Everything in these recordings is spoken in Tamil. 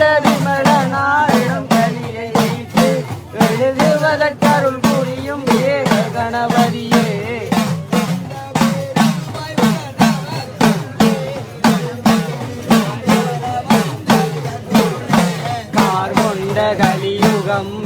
கண்ட விமல நாளிடம் கலியை வைத்து எழுதுவதற்கருள் புரியும் ஏக கணபதியே. கலியுகம்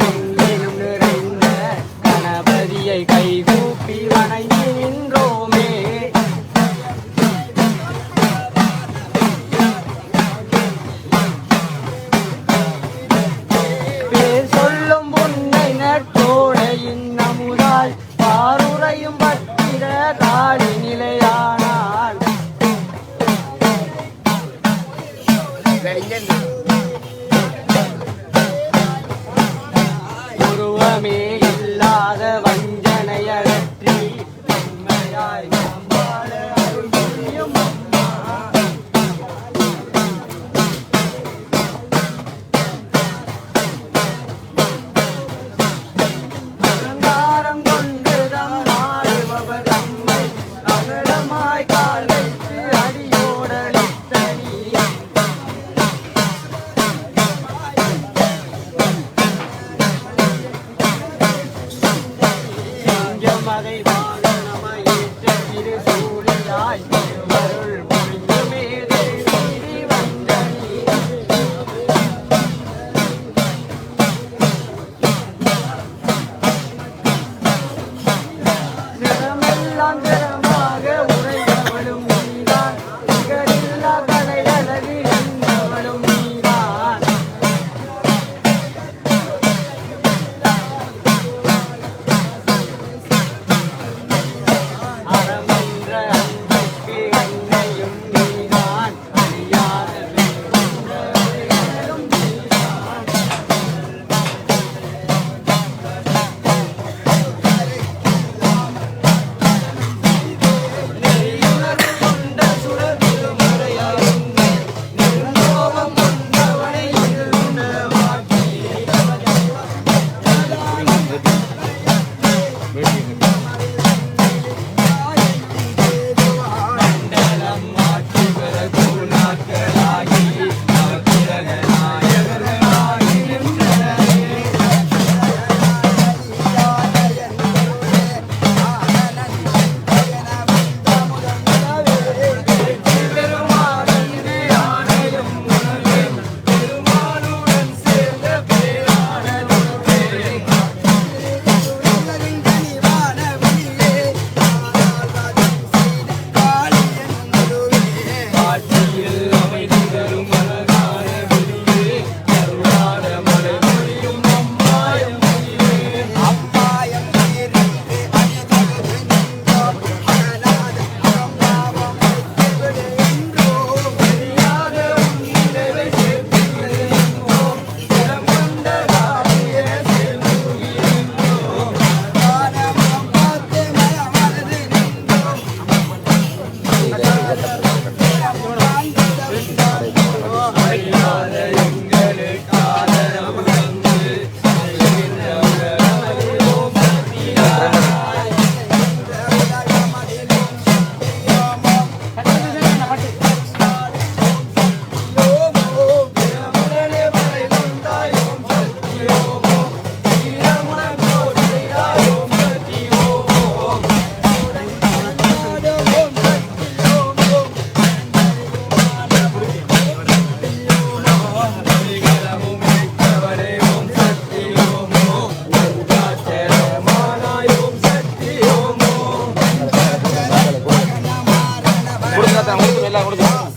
கொடுத்து எல்லாம் கொடுங்க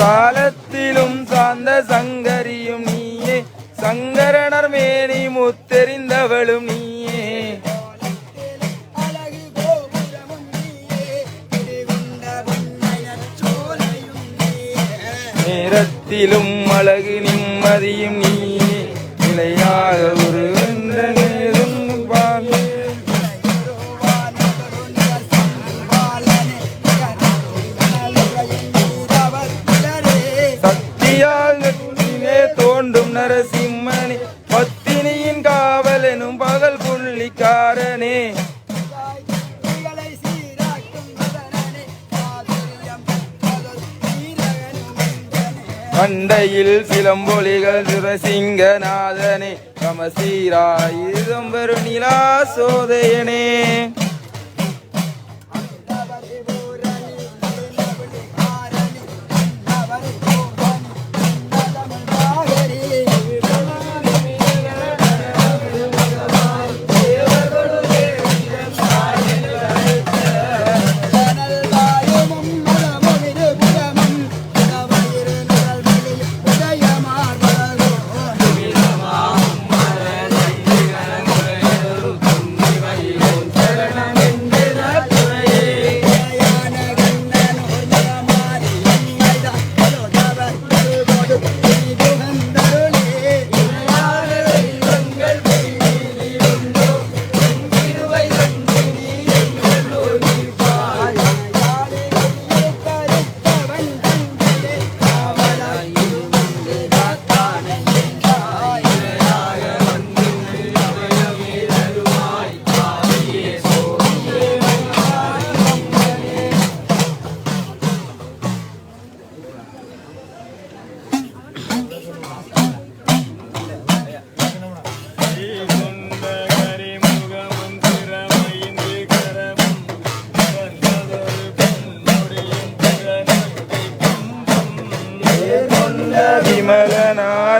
சாலத்திலும் சார்ந்த சங்கரியும் நீயே. சங்கரனர் மேனி முத்தெறிந்தவளும் நீயே. நேரத்திலும் அழகு நிம்மதியும் நீயே. நிலையாக ஒரு கண்டையில் சிலம்பொலிகள் சிவசிங்கநாதனே கமசீராயுதம்பரு நிலா சோதையனே.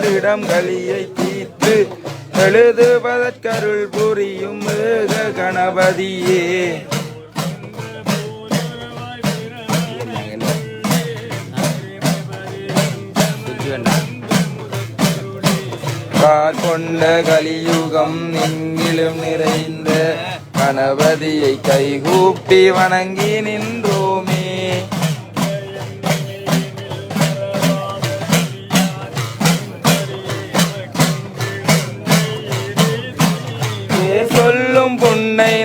விமலனாரிடம் கலியை தீர்த்து எழுதுவதற்கருள் புரியும் மிருக கணபதியே. கார் கொண்ட கலியுகம் எங்கிலும் நிறைந்த கணபதியை கைகூப்பி வணங்கி நின்றோம்.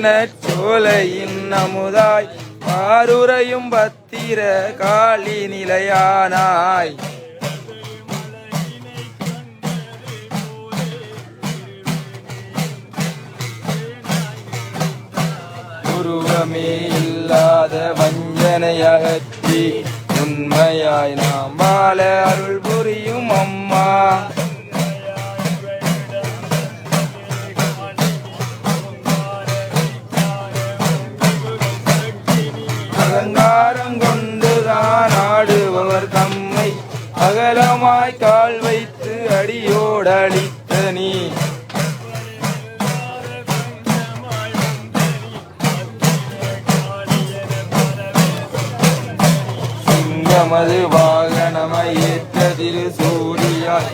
புன்னை சோலையின் அமுதாய் ஆருரையும் பத்திர காளி நிலையானாய். உருவமே இல்லாத வஞ்சனையகற்றி உண்மையாய் நாம் வாழ அருள் புரியும் அம்மா. அகலமாய் கால் வைத்து அடியோடு அடித்த நீ சிங்கமது வாகனமை ஏற்ற திரு சூரியாய்.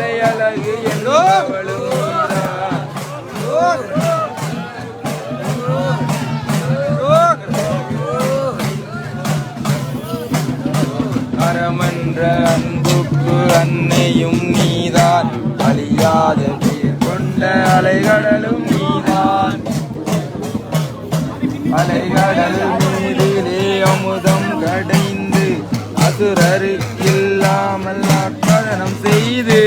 நிகரில்லா கலை அழகு என்பவளும் அறமன்ற அன்புக்கு அன்னையும் நீதான். அழியாத நீர் கொண்ட அலைகடலும் நீதான். அலைகடல் மீதிலே அமுதம் கடைந்து அசுரரு இல்லாமல் அற்பதனம் செய்து